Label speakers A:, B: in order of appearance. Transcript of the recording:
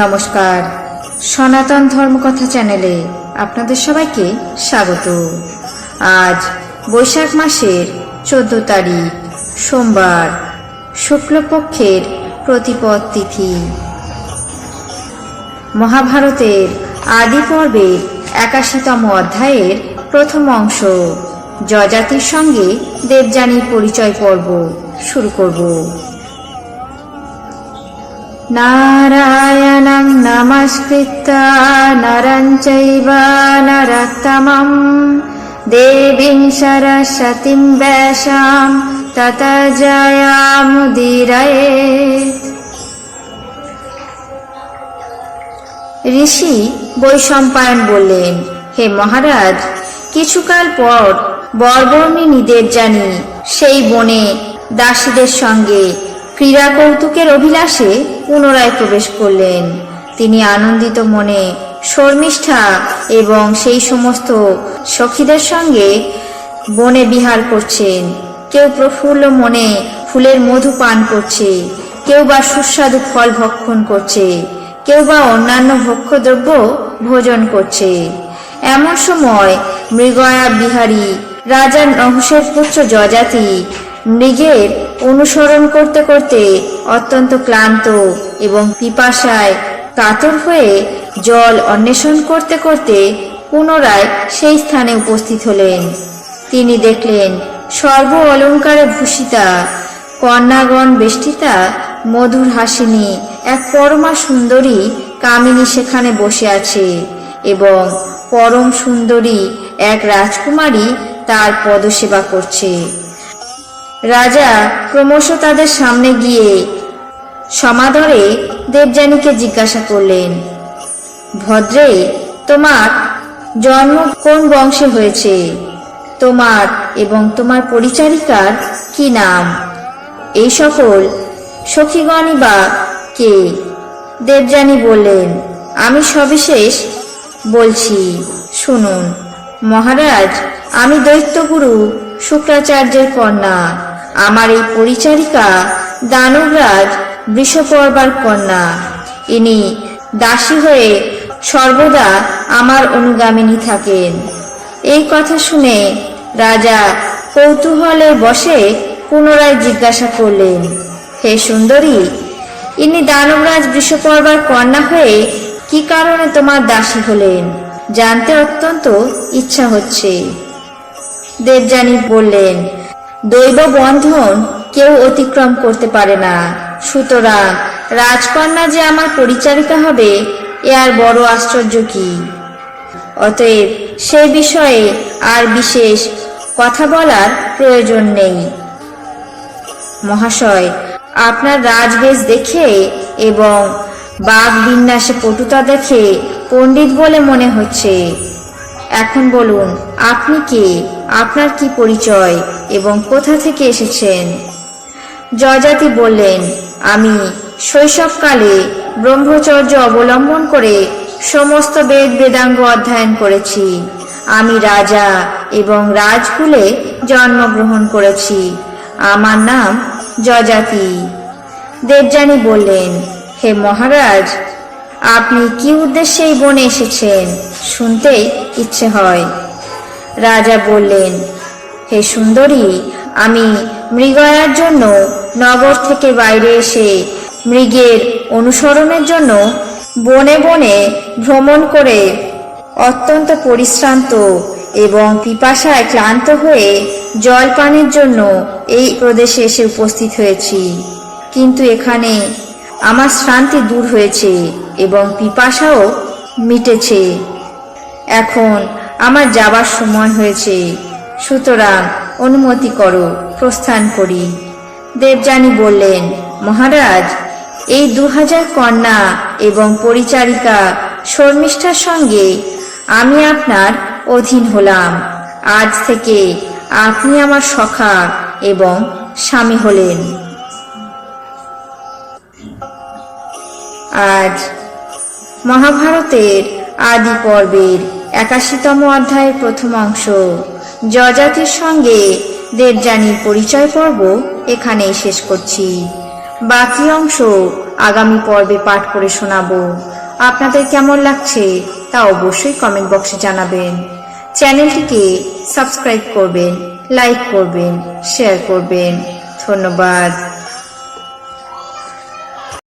A: নমস্কার। সনাতন ধর্মকথা চ্যানেলে আপনাদের সবাইকে স্বাগত। আজ বৈশাখ মাসের চোদ্দ তারিখ, সোমবার, শুক্লপক্ষের প্রতিপদ তিথি। মহাভারতের আদি পর্বের একাশিতম অধ্যায়ের প্রথম অংশ, যজাতির সঙ্গে দেবযানীর পরিচয় পর্ব শুরু করব। নারায়ণং নরং চৈব নরোত্তমং দেবীং সরস্বতীং ব্যাসাম তত জয়ামুদীরয়েৎ ঋষি বৈশম্পায়ন বললেন হে মহারাজ, কিছুকাল পর বর্বর্ণিনী জানি সেই বনে দাসীদের সঙ্গে ক্রীড়া কৌতুকের অভিলাষে পুনরায় প্রবেশ করলেন। তিনি আনন্দিত মনে শর্মিষ্ঠা এবং সেই সমস্ত সখীদের সঙ্গে বনে বিহার করছেন। কেউ প্রফুল্ল মনে ফুলের মধু পান করছে, কেউ বা সুস্বাদু ফল ভক্ষণ করছে, কেউ বা অন্যান্য ভক্ষ্যদ্রব্য ভোজন করছে। এমন সময় মৃগয়া বিহারী রাজা নহুষের পুত্র যজাতি মৃগের অনুসরণ করতে করতে অত্যন্ত ক্লান্ত এবং পিপাসায় কাতর হয়ে জল অন্বেষণ করতে করতে পুনরায় সেই স্থানে উপস্থিত হলেন। তিনি দেখলেন, সর্ব অলঙ্কারে ভূষিতা কন্যাগণ বেষ্টিতা মধুর হাসিনী এক পরমা সুন্দরী কামিনী সেখানে বসে আছে এবং পরম সুন্দরী এক রাজকুমারী তার পদসেবা করছে। রাজা ক্রমশ তাদের সামনে গিয়ে সমাদরে দেবযানীকে জিজ্ঞাসা করলেন, ভদ্রে, তোমার জন্ম কোন বংশে হয়েছে? তোমার এবং তোমার পরিচারিকার কি নাম? এই সকল সখীগণই বা কে? দেবযানী বললেন, আমি সবিশেষ বলছি, শুনুন। মহারাজ, আমি দৈত্যগুরু শুক্রাচার্যের কন্যা। আমার এই পরিচারিকা দানবরাজ বৃষপর্বার কন্যা। ইনি দাসী হয়ে সর্বদা আমার অনুগামিনী থাকেন। এই কথা শুনে রাজা কৌতূহলে বসে পুনরায় জিজ্ঞাসা করলেন, হে সুন্দরী, ইনি দানবরাজ বৃষপর্বার কন্যা হয়ে কি কারণে তোমার দাসী হলেন? জানতে অত্যন্ত ইচ্ছা হচ্ছে। দেবযানী বললেন দৈব বন্ধন কেউ অতিক্রম করতে পারে না। সুতরাং রাজকন্যা যে আমার পরিচারিকা হবে, এ আর বড় আশ্চর্য কি? অতএব সে বিষয়ে আর বিশেষ কথা বলার প্রয়োজন নেই। মহাশয়, আপনার রাজবেশ দেখে এবং বাঘ বিন্যাসে পটুতা দেখে পণ্ডিত বলে মনে হচ্ছে। এখন বলুন, আপনি কে? আপনার কি পরিচয়? এবং কোথা থেকে এসেছেন? জয়জাতি বললেন, আমি শৈশবকালে ব্রহ্মচর্য অবলম্বন করে সমস্ত বেদ বেদাঙ্গ অধ্যয়ন করেছি। আমি রাজা এবং রাজকুলে জন্মগ্রহণ করেছি। আমার নাম জজাতি দেবযানী বললেন, হে মহারাজ আপনি কি উদ্দেশ্যে এই বনে এসেছেন? শুনতে ইচ্ছে হয়। রাজা বললেন, হে সুন্দরী, আমি মৃগয়ার জন্য নগর থেকে বাইরে এসে মৃগের অনুসরণের জন্য বনে বনে ভ্রমণ করে অত্যন্ত পরিশ্রান্ত এবং পিপাসায় ক্লান্ত হয়ে জল পানের জন্য এই প্রদেশে এসে উপস্থিত হয়েছি। কিন্তু এখানে আমার শ্রান্তি দূর হয়েছে। এবং পিপাসাও মিটেছে। এখন আমার যাবার সময় হয়েছে। সুতরাং অনুমতি করো, প্রস্থান করি। দেবযানী বললেন, মহারাজ, এই দু হাজার কন্যা এবং পরিচারিকা শর্মিষ্ঠার সঙ্গে আমি আপনার অধীন হলাম। আজ থেকে আপনি আমার সখা এবং স্বামী হলেন। আজ মহাভারতের আদি পর্বের একাশিতম অধ্যায়ের প্রথম অংশ। যজাতির সঙ্গে দেবযানীর পরিচয় পর্ব এখানেই শেষ করছি। বাকি অংশ আগামী পর্বে পাঠ করে শোনাবো। আপনাদের কেমন লাগছে তা অবশ্যই কমেন্ট বক্সে জানাবেন। চ্যানেলটিকে সাবস্ক্রাইব করবেন লাইক করবেন শেয়ার করবেন। ধন্যবাদ।